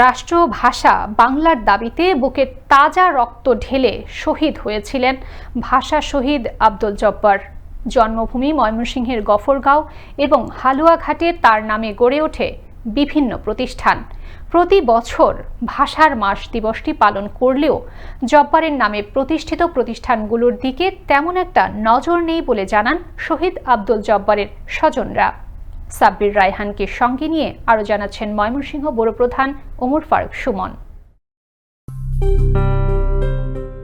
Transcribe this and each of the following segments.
রাষ্ট্র ভাষা বাংলার দাবিতে বুকে তাজা রক্ত ঢেলে শহীদ হয়েছিলেন ভাষা শহীদ আব্দুল জব্বার। জন্মভূমি ময়মনসিংহের গফরগাঁও এবং হালুয়াঘাটে তার নামে গড়ে ওঠে বিভিন্ন প্রতিষ্ঠান। প্রতি বছর ভাষার মাস দিবসটি পালন করলেও জব্বারের নামে প্রতিষ্ঠিত প্রতিষ্ঠানগুলোর দিকে তেমন একটা নজর নেই বলে জানান শহীদ আব্দুল জব্বারের স্বজনরা। সাব্বির রায়হানকে সঙ্গে নিয়ে আরও জানাচ্ছেন ময়মনসিংহ বড় প্রধান ওমর ফারুক সুমন।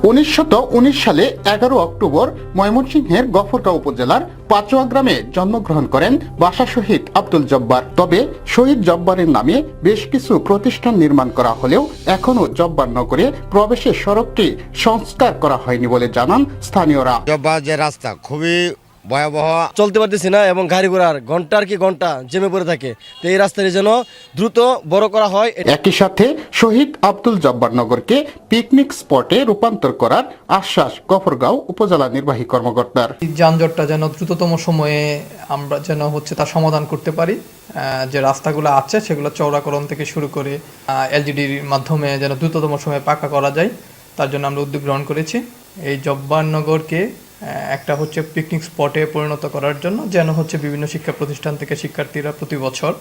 উনিশশত উনিশ সালে এগারো অক্টোবর ময়মনসিংহের গফরগাঁও উপজেলার পাচুয়া গ্রামে জন্মগ্রহণ করেন বাসা শহীদ আব্দুল জব্বার। তবে শহীদ জব্বারের নামে বেশ কিছু প্রতিষ্ঠান নির্মাণ করা হলেও এখনও জব্বার নগরে প্রবেশের সড়কটি সংস্কার করা হয়নি বলে জানান স্থানীয়রা। জব্বা যে রাস্তা খুবই ভয়াবহ। চলতে পারতেছি না এবং গাড়ি ঘোড়ার ঘণ্টার কি ঘণ্টা জেমে পড়ে থাকে। তো এই রাস্তাটি যেন দ্রুত বড় করা হয় একই সাথে শহীদ আব্দুল জব্বার নগরকে পিকনিক স্পটে রূপান্তর করার আশ্বাস গফরগাঁও উপজেলা নির্বাহী কর্মকর্তার। যানজটটা যেন দ্রুততম সময়ে আমরা যেন হচ্ছে তার সমাধান করতে পারি যে রাস্তাগুলো আছে সেগুলো চৌড়াকরণ থেকে শুরু করে এলজিডির মাধ্যমে যেন দ্রুততম সময়ে পাকা করা যায় তার জন্য আমরা উদ্যোগ গ্রহণ করেছি। এই জব্বারনগরকে একটা হচ্ছে পিকনিক স্পটে পরিণত করার জন্য যেন হচ্ছে বিভিন্ন শিক্ষা প্রতিষ্ঠান থেকে শিক্ষার্থীরা প্রতি বছর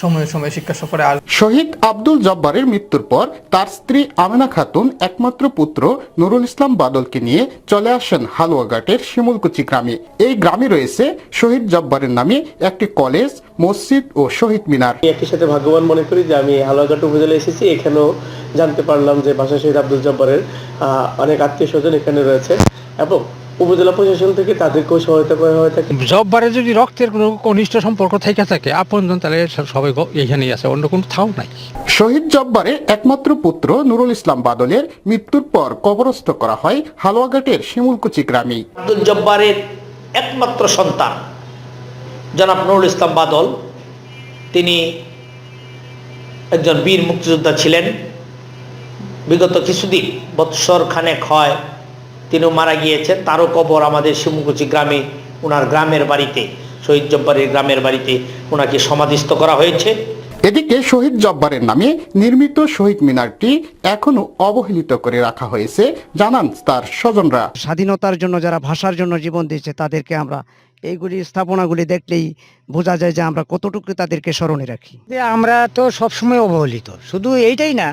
সময়ে সময়ে শিক্ষা সফরে আস শহীদ আব্দুল জব্বারের মৃত্যুর পর তার স্ত্রী আমেনা খাতুন একমাত্র পুত্র নুরুল ইসলাম বাদলকে নিয়ে চলে আসেন হালুয়াঘাটের শিমুলকুচি গ্রামে। এই গ্রামে রয়েছে শহীদ জব্বারের নামে একটি কলেজ মসজিদ ও শহীদ মিনার। আমি একই সাথে ভাগ্যবান মনে করি যে আমি হালুয়াঘাট উপজেলায় এসেছি এখানেও জানতে পারলাম যে ভাষা শহীদ আব্দুল জব্বারের অনেক আত্মীয় স্বজন এখানে রয়েছে। এবং উপজেলা প্রশাসন থেকে তাদেরকেও সহায়তা করা হয়ে থাকে। জববারে যদি রক্তের কোনো কনিষ্ঠ সম্পর্ক থেকে থাকে আপনজন তাহলে সবাই এখানেই আছে অন্য কোনো থাও নাই। শহীদ জব্বারের একমাত্র পুত্র নুরুল ইসলাম বাদলের মৃত্যুর পর কবরস্থ করা হয় হালুয়াঘাটের শিমুলকুচি গ্রামে। আব্দুল জব্বারের একমাত্র সন্তান জনাব নুরুল ইসলাম বাদল। তিনি একজন বীর মুক্তিযোদ্ধা ছিলেন। বিগত কিছুদিন বৎসর খানেক হয় তিনিও মারা গিয়েছেন। তারও কবর আমাদের শিমুকুচি গ্রামে ওনার গ্রামের বাড়িতে শহীদ জব্বারের গ্রামের বাড়িতে ওনাকে সমাধিস্থ করা হয়েছে। এদিকে শহীদ জব্বারের নামে নির্মিত শহীদ মিনারটি এখনও অবহেলিত করে রাখা হয়েছে জানান তার স্বজনরা। স্বাধীনতার জন্য যারা ভাষার জন্য জীবন দিয়েছে তাদেরকে আমরা এইগুলি স্থাপনাগুলি দেখলেই বোঝা যায় যে আমরা কতটুকু তাদেরকে স্মরণে রাখি। যে আমরা তো সবসময় অবহেলিত শুধু এইটাই না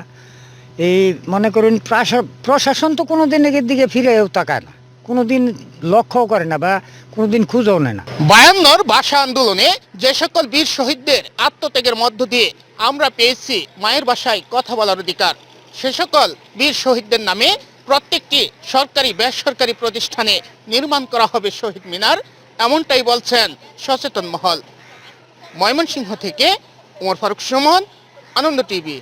এই মনে করুন, প্রাশা- প্রশাসন তো কোনো দিন এর দিকে ফিরেও তাকায় না। কোনো দিন লক্ষ্যও করে না বা কোনো দিন খুঁজেও নেয় না। বায়ান্নর ভাষা আন্দোলনে যে সকল বীর শহীদদের আত্মত্যাগের মধ্য দিয়ে আমরা পেয়েছি মায়ের ভাষায় কথা বলার অধিকার, সে সকল বীর শহীদদের নামে প্রত্যেকটি সরকারি বেসরকারি প্রতিষ্ঠানে নির্মাণ করা হবে শহীদ মিনার, এমনটাই বলছেন সচেতন মহল। ময়মনসিংহ থেকে ওমর ফারুক সুমন, আনন্দ টিভি।